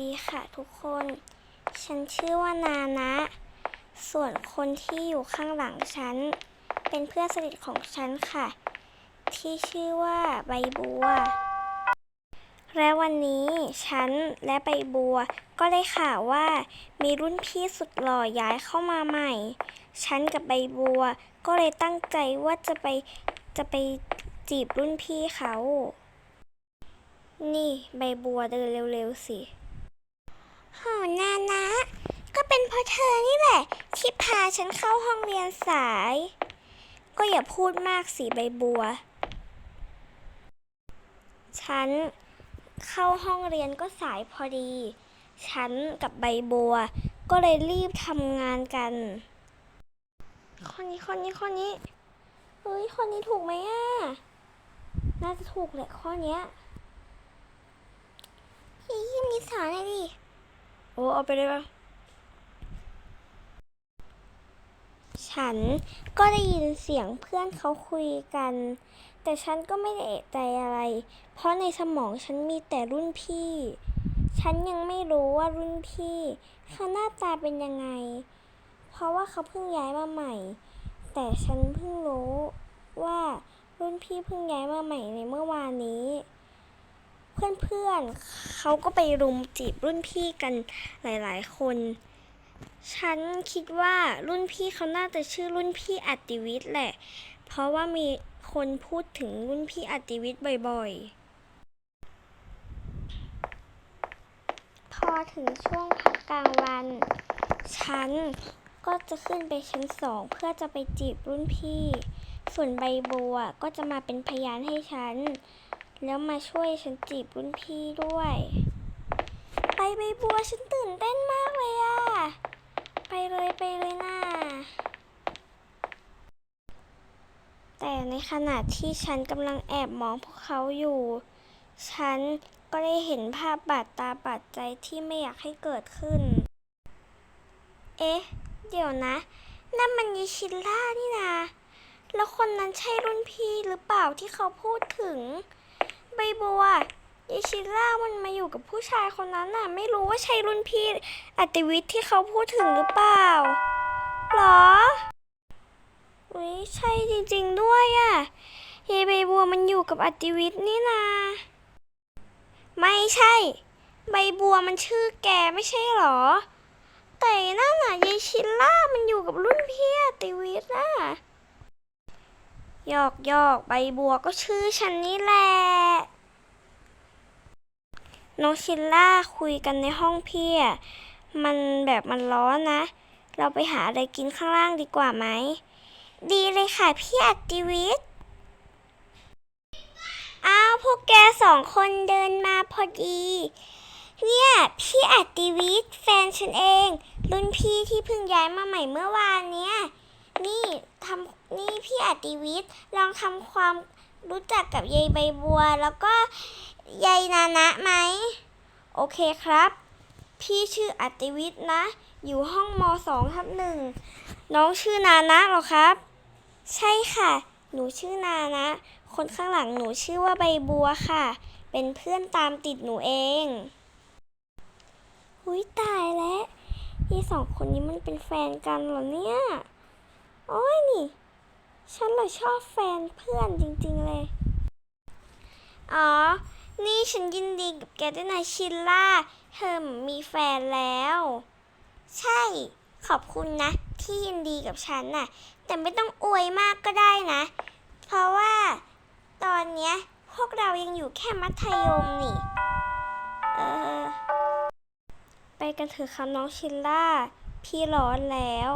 ดีค่ะทุกคน ฉันชื่อว่านานะ ส่วนคนที่อยู่ข้างหลังฉัน เป็นเพื่อนสนิทของฉันค่ะ ที่ชื่อว่าใบบัว และวันนี้ฉันและใบบัวก็ได้ข่าวว่ามีรุ่นพี่สุดหล่อย้ายเข้ามาใหม่ ฉันกับใบบัวก็เลยตั้งใจว่าจะไปจะไปจีบรุ่นพี่เขา นี่ใบบัวเดินเร็วๆสิ โหนานะ ก็เป็นเพราะเธอนี่แหละ ที่พาฉันเข้าห้องเรียนสาย ก็อย่าพูดมากสิใบบัว ฉันเข้าห้องเรียนก็สายพอดี ฉันกับใบบัว ก็เลยรีบทำงานกัน คนนี้คนนี้คนนี้เฮ้ยคนนี้ถูกไหมอะ น่าจะถูกแหละข้อเนี้ยพี่ยิ้มนิสอนหน่อยดิ อ้เอาไปเลยปะฉันก็ได้ยินเสียงเพื่อนเขาคุยกัน แต่ฉันก็ไม่ได้เอะใจอะไร เพราะในสมองฉันมีแต่รุ่นพี่ ฉันยังไม่รู้ว่ารุ่นพี่เขาหน้าตาเป็นยังไง เพราะว่าเขาเพิ่งย้ายมาใหม่ แต่ฉันเพิ่งรู้ว่ารุ่นพี่เพิ่งย้ายมาใหม่ในเมื่อวานนี้ เพื่อนๆเขาก็ไปรุมจีบรุ่นพี่กันหลายๆคน ฉันคิดว่ารุ่นพี่เขาน่าจะชื่อรุ่นพี่อัตติวิทย์แหละ เพราะว่ามีคนพูดถึงรุ่นพี่อัตติวิทย์บ่อยๆ พอถึงช่วงพักกลางวัน ฉันก็จะขึ้นไปชั้นสองเพื่อจะไปจีบรุ่นพี่ ส่วนใบบัวก็จะมาเป็นพยานให้ฉัน แล้วมาช่วยฉันจีบรุ่นพี่ด้วย ไปใบบัวฉันตื่นเต้นมากเลยอะไปเลยไปเลยนะแต่ในขณะที่ฉันกำลังแอบมองพวกเขาอยู่ ฉันก็ได้เห็นภาพบาดตาบาดใจที่ไม่อยากให้เกิดขึ้น เอ๊ะ เดี๋ยวนะ นั่นมันยิชินล่านี่นะแล้วคนนั้นใช่รุ่นพี่หรือเปล่าที่เขาพูดถึง ใบบัวยิชิล่ามันมาอยู่กับผู้ชายคนนั้นน่ะ ไม่รู้ว่าใช่รุ่นพี่อัติวิทย์ที่เขาพูดถึงหรือเปล่าหรออุ้ยใช่จริงๆด้วยอะยายใบบัวมันอยู่กับอัติวิทย์นี่นา ไม่ใช่ ใบบัวมันชื่อแกไม่ใช่หรอ แต่นั่นน่ะยายชิล่ามันอยู่กับรุ่นพี่อัติวิทย์น่ะ ยอกหยอกใบบัวก็ชื่อฉันนี่แหละน้องชิลล่าคุยกันในห้องพี่อะมันแบบมันร้อนนะ เราไปหาอะไรกินข้างล่างดีกว่าไหม ดีเลยค่ะพี่อัตติวิทย์อ้าวพวกแกสองคนเดินมาพอดี เนี่ยพี่อัตติวิทย์แฟนฉันเอง รุ่นพี่ที่เพิ่งย้ายมาใหม่เมื่อวานเนี้ย นี่ทำนี่พี่อัตติวิทย์ลองทำความรู้จักกับยายใบบัว แล้วก็ยายนานะไหม โอเคครับ พี่ชื่ออัตติวิทย์นะ อยู่ห้องมสองทับหนึ่งน้องชื่อนานะเหรอครับ ใช่ค่ะ หนูชื่อนานะ คนข้างหลังหนูชื่อว่าใบบัวค่ะ เป็นเพื่อนตามติดหนูเองหุยตายแล้วยี่สองคนนี้มันเป็นแฟนกันเหรอเนี่ย โอ้ยนี่ ฉันเลยชอบแฟนเพื่อนจริงๆเลย อ๋อ นี่ฉันยินดีกับแกด้วยนะชิลล่า เธอมีแฟนแล้ว ใช่ ขอบคุณนะ ที่ยินดีกับฉันน่ะ แต่ไม่ต้องอวยมากก็ได้นะ เพราะว่าตอนเนี้ยพวกเรายังอยู่แค่มัธยมนี่ เออ ไปกันเถอะค่ะน้องชิลล่า พี่ร้อนแล้ว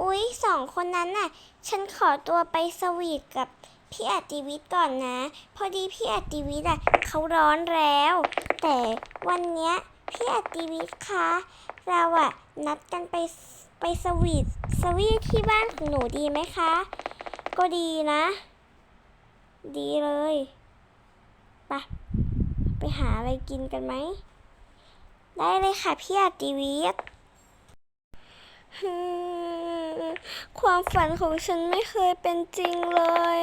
อุ๊ยสองคนนั้นน่ะ ฉันขอตัวไปสวีทกับพี่อัตติวิทย์ก่อนนะ พอดีพี่อัตติวิทย์อะเขาร้อนแล้ว แต่วันเนี้ยพี่อัตติวิทย์คะเราอะนัดกันไปไปสวีทสวีทที่บ้านของหนูดีไหมคะ ก็ดีนะ ดีเลยไปไปหาอะไรกินกันไหม ได้เลยค่ะพี่อัตติวิทย์ ความฝันของฉันไม่เคยเป็นจริงเลย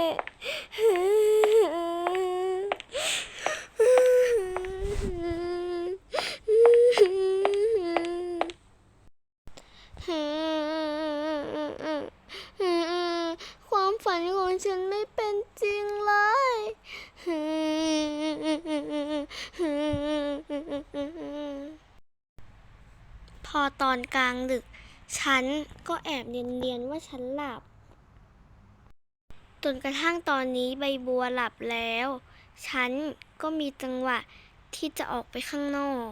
ความฝันของฉันไม่เป็นจริงเลยพอตอนกลางดึก ฉันก็แอบเนียนๆว่าฉันหลับ จนกระทั่งตอนนี้ใบบัวหลับแล้ว ฉันก็มีจังหวะที่จะออกไปข้างนอก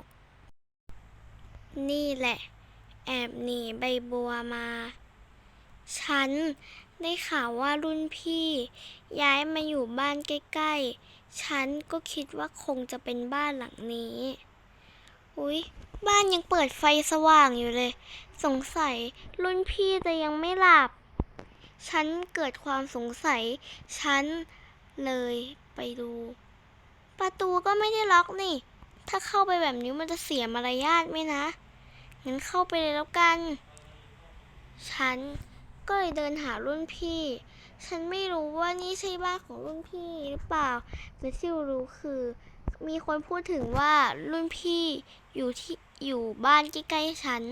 นี่แหละ แอบหนีใบบัวมา ฉันได้ข่าวว่ารุ่นพี่ ย้ายมาอยู่บ้านใกล้ๆ ฉันก็คิดว่าคงจะเป็นบ้านหลังนี้ อุ๊ย บ้านยังเปิดไฟสว่างอยู่เลย สงสัยรุ่นพี่จะยังไม่หลับ ฉันเกิดความสงสัย ฉันเลยไปดู ประตูก็ไม่ได้ล็อกนี่ ถ้าเข้าไปแบบนี้มันจะเสียมารยาทไหมนะ งั้นเข้าไปเลยแล้วกัน ฉันก็เลยเดินหารุ่นพี่ ฉันไม่รู้ว่านี่ใช่บ้านของรุ่นพี่หรือเปล่า แต่ที่รู้คือ มีคนพูดถึงว่ารุ่นพี่อยู่ที่อยู่บ้านใกล้ๆฉัน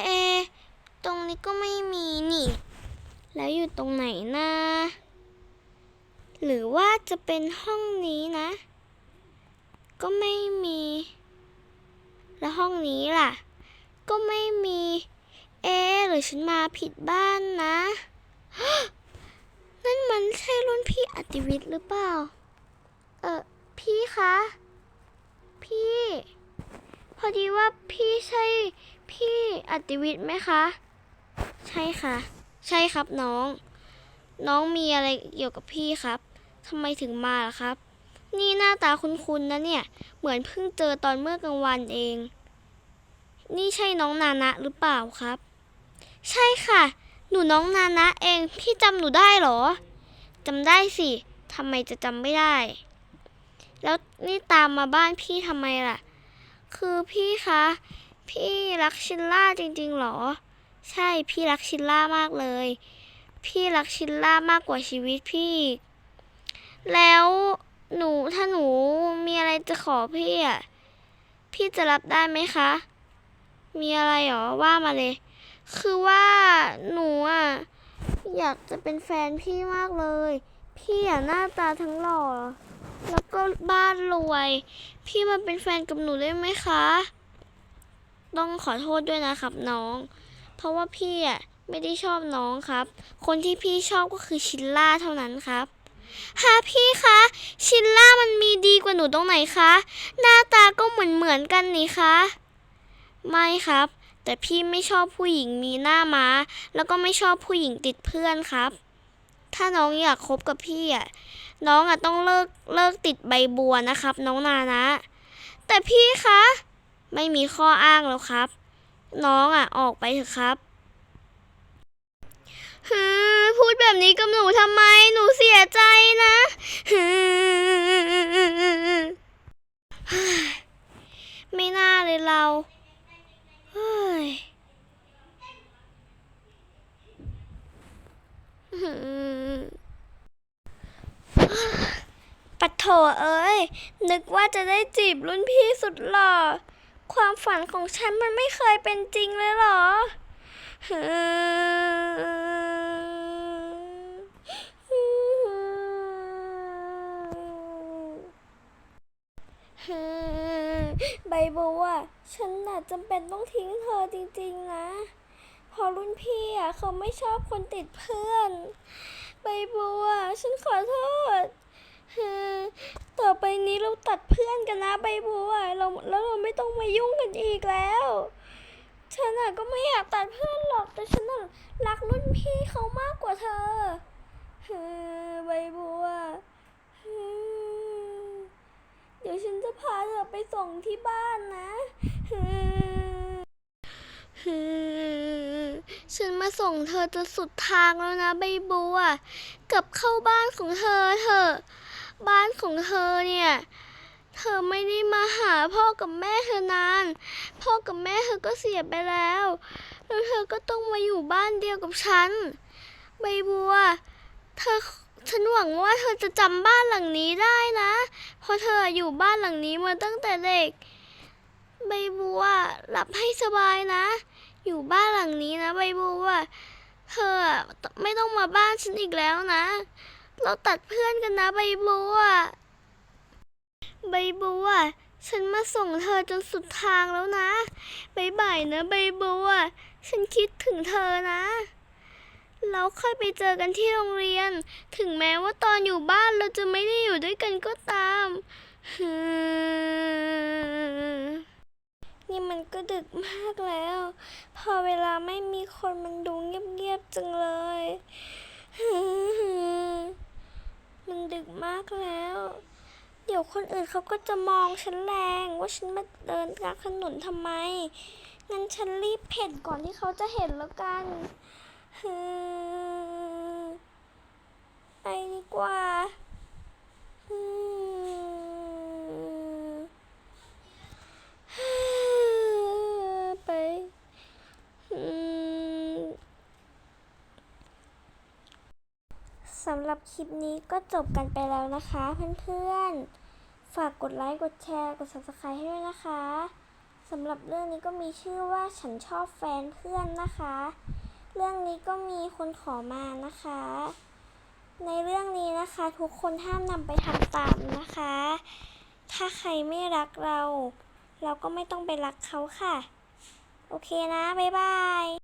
เอ ตรงนี้ก็ไม่มีนี่ แล้วอยู่ตรงไหนนะ หรือว่าจะเป็นห้องนี้นะ ก็ไม่มี แล้วห้องนี้ล่ะ ก็ไม่มี เอ หรือฉันมาผิดบ้านนะนั่นมันใช่รุ่นพี่อติวิทย์หรือเปล่า เออพี่คะ พี่ พอดีว่าพี่ใช่ พี่อติวิทย์ไหมคะ ใช่ค่ะ ใช่ครับน้อง น้องมีอะไรเกี่ยวกับพี่ครับทำไมถึงมาล่ะครับ นี่หน้าตาคุ้นๆนะเนี่ย เหมือนเพิ่งเจอตอนเมื่อกลางวันเอง นี่ใช่น้องนานะหรือเปล่าครับ ใช่ค่ะ หนูน้องนานะเอง พี่จำหนูได้เหรอจำได้สิทำไมจะจำไม่ได้ แล้วนี่ตามมาบ้านพี่ทำไมล่ะ คือพี่คะ พี่รักชิลล่าจริงๆหรอ ใช่พี่รักชิลล่ามากเลย พี่รักชิลล่ามากกว่าชีวิตพี่ แล้วหนูถ้าหนูมีอะไรจะขอพี่อะพี่จะรับได้ไหมคะ มีอะไรหรอว่ามาเลย คือว่าหนูอะอยากจะเป็นแฟนพี่มากเลย พี่อะหน้าตาทั้งหล่อแล้วก็บ้านรวย พี่มาเป็นแฟนกับหนูได้ไหมคะ ต้องขอโทษด้วยนะครับน้อง เพราะว่าพี่อะไม่ได้ชอบน้องครับ คนที่พี่ชอบก็คือชิลล่าเท่านั้นครับฮะพี่คะ ชิลล่ามันมีดีกว่าหนูตรงไหนคะ หน้าตาก็เหมือนเหมือนกันนี่คะ ไม่ครับ แต่พี่ไม่ชอบผู้หญิงมีหน้าม้า แล้วก็ไม่ชอบผู้หญิงติดเพื่อนครับ ถ้าน้องอยากคบกับพี่อะ น้องอะต้องเลิกเลิกติดใบบัวนะครับ น้องนานะ แต่พี่คะ ไม่มีข้ออ้างแล้วครับ น้องอะ ออกไปเถอะครับฮึพูดแบบนี้กับหนูทำไมหนูเสียใจนะฮึไม่น่าเลยเราเฮ้ยปัดโถเอ้ย นึกว่าจะได้จีบรุ่นพี่สุดหล่อ ความฝันของฉันมันไม่เคยเป็นจริงเลยเหรอฮึฮึใบบัวฉันน่ะจำเป็นต้องทิ้งเธอจริงๆนะเพอรุ่นพี่อะเขาไม่ชอบคนติดเพื่อน ใบบัว ฉันขอโทษ ต่อไปนี้เราตัดเพื่อนกันนะใบบัวเราแล้วเราไม่ต้องมายุ่งกันอีกแล้วฉันอะก็ไม่อยากตัดเพื่อนหรอกแต่ฉันน่ะรักรุ่นพี่เขามากกว่าเธอฮึใบบัวฮึเดี๋ยวฉันจะพาเธอไปส่งที่บ้านนะฮึฮึฉันมาส่งเธอจนสุดทางแล้วนะใบบัวกลับเข้าบ้านของเธอเถอะ บ้านของเธอเนี่ย เธอไม่ได้มาหาพ่อกับแม่เธอนาน พ่อกับแม่เธอก็เสียไปแล้ว แล้วเธอก็ต้องมาอยู่บ้านเดียวกับฉัน ใบบัว เธอฉันหวังว่าเธอจะจำบ้านหลังนี้ได้นะ เพราะเธออยู่บ้านหลังนี้มาตั้งแต่เด็ก ใบบัวหลับให้สบายนะ อยู่บ้านหลังนี้นะ ใบบัวเธอไม่ต้องมาบ้านฉันอีกแล้วนะ เราตัดเพื่อนกันนะใบบัวใบบัวฉันมาส่งเธอจนสุดทางแล้วนะบายบายนะใบบัวฉันคิดถึงเธอนะแล้วค่อยไปเจอกันที่โรงเรียน ถึงแม้ว่าตอนอยู่บ้านเราจะไม่ได้อยู่ด้วยกันก็ตาม นี่มันก็ดึกมากแล้ว พอเวลาไม่มีคนมันดูเงียบๆจังเลย มันดึกมากแล้ว เดี๋ยวคนอื่นเขาก็จะมองฉันแรงว่าฉันมาเดินกลางถนนทำไม งั้นฉันรีบเพ่นก่อนที่เขาจะเห็นแล้วกันฮึมไปดีกว่าฮึมไปฮึมสำ หรับคลิปนี้ก็จบกันไปแล้วนะคะเพื่อนๆ ฝากกดไลค์ กดแชร์ กด subscribe ให้ด้วยนะคะสำหรับเรื่องนี้ก็มีชื่อว่าฉันชอบแฟนเพื่อนนะคะ เรื่องนี้ก็มีคนขอมานะคะ ในเรื่องนี้นะคะทุกคนห้ามนำไปทำตามนะคะ ถ้าใครไม่รักเรา เราก็ไม่ต้องไปรักเขาค่ะ โอเคนะ บ๊ายบาย